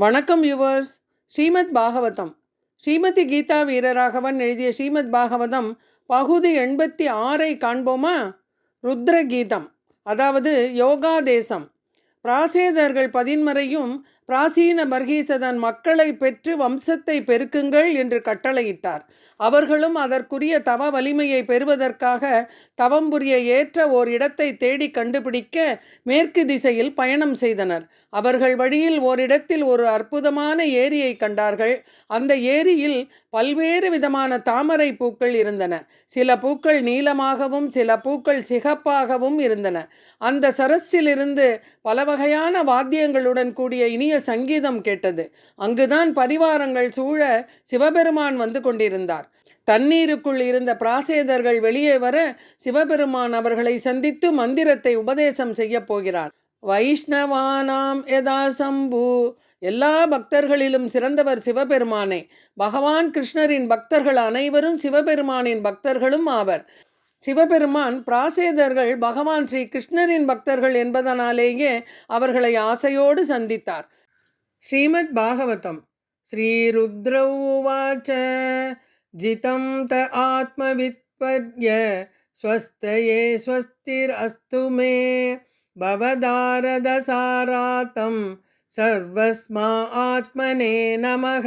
வணக்கம் யுவர்ஸ் ஸ்ரீமத் பாகவதம். ஸ்ரீமதி கீதா வீரராகவன் எழுதிய ஸ்ரீமத் பாகவதம் பகுதி எண்பத்தி ஆறை காண்போமா? ருத்ர கீதம் அதாவது யோகா தேசம் பிராசேதர்கள் பதின்மறையும் பிராசீன பர்கீசதன் மக்களை பெற்று வம்சத்தை பெருக்குங்கள் என்று கட்டளையிட்டார். அவர்களும் அதற்குரிய தவ வலிமையை பெறுவதற்காக தவம் புரிய ஏற்ற ஓர் இடத்தை தேடி கண்டுபிடிக்க மேற்கு திசையில் பயணம் செய்தனர். அவர்கள் வழியில் ஓரிடத்தில் ஒரு அற்புதமான ஏரியை கண்டார்கள். அந்த ஏரியில் பல்வேறு விதமான தாமரை பூக்கள் இருந்தன. சில பூக்கள் நீளமாகவும் சில பூக்கள் சிகப்பாகவும் இருந்தன. அந்த சரஸிலிருந்து பல வகையான வாத்தியங்களுடன் கூடிய இனிய சங்கீதம் கேட்டது. அங்குதான் பரிவாரங்கள் சூழ சிவபெருமான் வந்து கொண்டிருந்தார். தண்ணீருக்குள் இருந்த பிராசேதர்கள் வெளியே வர சிவபெருமான் அவர்களை சந்தித்து மந்திரத்தை உபதேசம் செய்ய போகிறார். வைஷ்ணவானாம் யதா சம்பு. எல்லா பக்தர்களிலும் சிறந்தவர் சிவபெருமானே. பகவான் கிருஷ்ணரின் பக்தர்கள் அனைவரும் சிவபெருமானின் பக்தர்களும் ஆவர். சிவபெருமான் பிராசேதர்கள் பகவான் ஸ்ரீ கிருஷ்ணரின் பக்தர்கள் என்பதனாலேயே அவர்களை ஆசையோடு சந்தித்தார். श्रीमद्भागवतम। श्रीरुद्र उवाच जितं त स्वस्थ ये स्वस्तिरस्तु मे। भवदारदसारातं सर्वस्मा आत्मने नमः।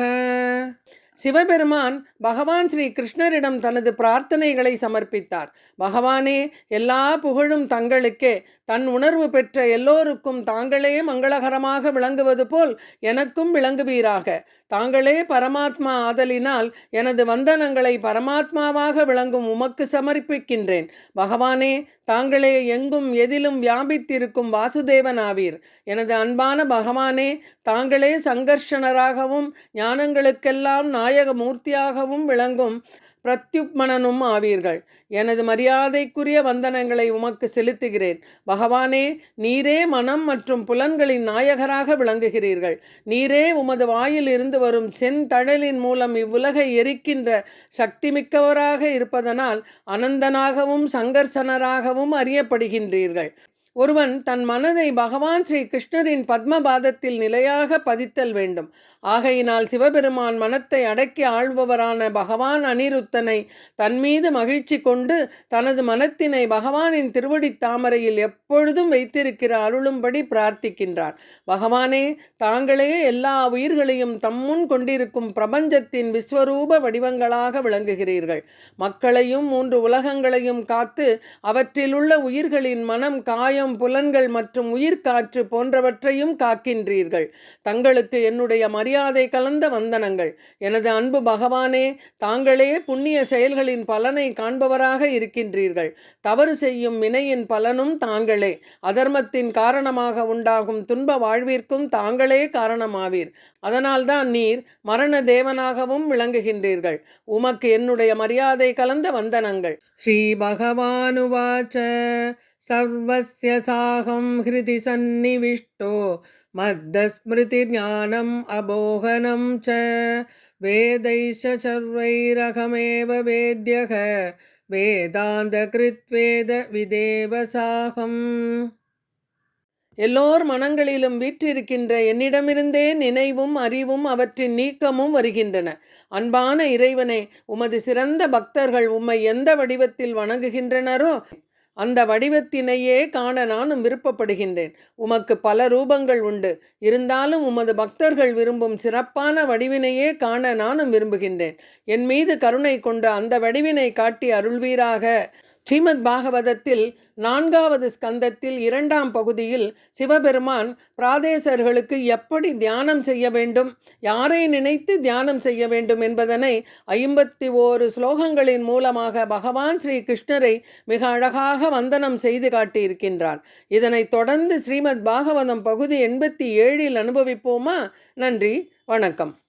சிவபெருமான் பகவான் ஸ்ரீ கிருஷ்ணரிடம் தனது பிரார்த்தனைகளை சமர்ப்பித்தார். பகவானே எல்லா புகழும் தங்களுக்கே. தன் உணர்வு பெற்ற எல்லோருக்கும் தாங்களே மங்களகரமாக விளங்குவது போல் எனக்கும் விளங்குவீராக. தாங்களே பரமாத்மா ஆதலினால் எனது வந்தனங்களை பரமாத்மாவாக விளங்கும் உமக்கு சமர்ப்பிக்கின்றேன். பகவானே தாங்களே எங்கும் எதிலும் வியாபித்திருக்கும் வாசுதேவன் ஆவீர் எனது அன்பான பகவானே தாங்களே சங்கர்ஷணராகவும் ஞானங்களுக்கெல்லாம் நாயக மூர்த்தியாகவும் விளங்கும் பிரத்யுப்மணனும் ஆவீர்கள். எனது மரியாதைக்குரிய வந்தனங்களை உமக்கு செலுத்துகிறேன். பகவானே நீரே மனம் மற்றும் புலன்களின் நாயகராக விளங்குகிறீர்கள். நீரே உமது வாயில் இருந்து வரும் செந்தழலின் மூலம் இவ்வுலகை எரிக்கின்ற சக்திமிக்கவராக இருப்பதனால் அனந்தனாகவும் சங்கர்சனராகவும் அறியப்படுகின்றீர்கள். ஒருவன் தன் மனதை பகவான் ஸ்ரீ கிருஷ்ணரின் பத்மபாதத்தில் நிலையாக பதித்தல் வேண்டும். ஆகையினால் சிவபெருமான் மனத்தை அடக்கி ஆள்பவரான பகவான் அனிருத்தனை தன் மீது மகிழ்ச்சி கொண்டு தனது மனத்தினை பகவானின் திருவடி தாமரையில் எப்பொழுதும் வைத்திருக்கிற அருளும்படி பிரார்த்திக்கின்றார். பகவானே தாங்களே எல்லா உயிர்களையும் தம்முன் கொண்டிருக்கும் பிரபஞ்சத்தின் விஸ்வரூப வடிவங்களாக விளங்குகிறீர்கள். மக்களையும் மூன்று உலகங்களையும் காத்து அவற்றிலுள்ள உயிர்களின் மனம் காயம் சமயம் புலன்கள் மற்றும் உயிர்காற்று போன்றவற்றையும் காக்கின்றீர்கள். தங்களுக்கு என்னுடைய மரியாதை கலந்த வந்தனங்கள். எனது அன்பு பகவானே தாங்களே புண்ணிய செயல்களின் பலனை காண்பவராக இருக்கின்றீர்கள். தவறு செய்யும் வினையின் பலனும் தாங்களே. அதர்மத்தின் காரணமாக உண்டாகும் துன்ப வாழ்விற்கும் தாங்களே காரணமாவீர். அதனால்தான் நீர் மரண தேவனாகவும் விளங்குகின்றீர்கள். உமக்கு என்னுடைய மரியாதை கலந்த வந்தனங்கள். ஸ்ரீ பகவானுவாச்ச. सर्वस्य साहं हृदि सन्निविष्टो मद्दस्मृतिज्ञानम् अबोहनं च वेदैश्च सर्वैरहमेव वेद्यः வேதாந்தகிருத்வேத விதேவ சாகம் எல்லோர் மனங்களிலும் வீற்றிருக்கின்ற என்னிடமிருந்தே நினைவும் அறிவும் அவற்றின் நீக்கமும் வருகின்றன அன்பான இறைவனே உமது சிறந்த பக்தர்கள் உம்மை எந்த வடிவத்தில் வணங்குகின்றனரோ அந்த வடிவத்தினையே காண நானும் விருப்பப்படுகின்றேன். உமக்கு பல ரூபங்கள் உண்டு. இருந்தாலும் உமது பக்தர்கள் விரும்பும் சிறப்பான வடிவினையே காண நானும் விரும்புகின்றேன். என் மீது கருணை கொண்டு அந்த வடிவினை காட்டி அருள்வீராக. ஸ்ரீமத் பாகவதத்தில் நான்காவது ஸ்கந்தத்தில் இரண்டாம் பகுதியில் சிவபெருமான் பிராதேசர்களுக்கு எப்படி தியானம் செய்ய வேண்டும் யாரை நினைத்து தியானம் செய்ய வேண்டும் என்பதனை ஐம்பத்தி ஓரு ஸ்லோகங்களின் மூலமாக பகவான் ஸ்ரீ கிருஷ்ணரை மிக அழகாக வந்தனம் செய்து காட்டியிருக்கின்றார். இதனைத் தொடர்ந்து ஸ்ரீமத் பாகவதம் பகுதி எண்பத்தி ஏழில் அனுபவிப்போமா? நன்றி வணக்கம்.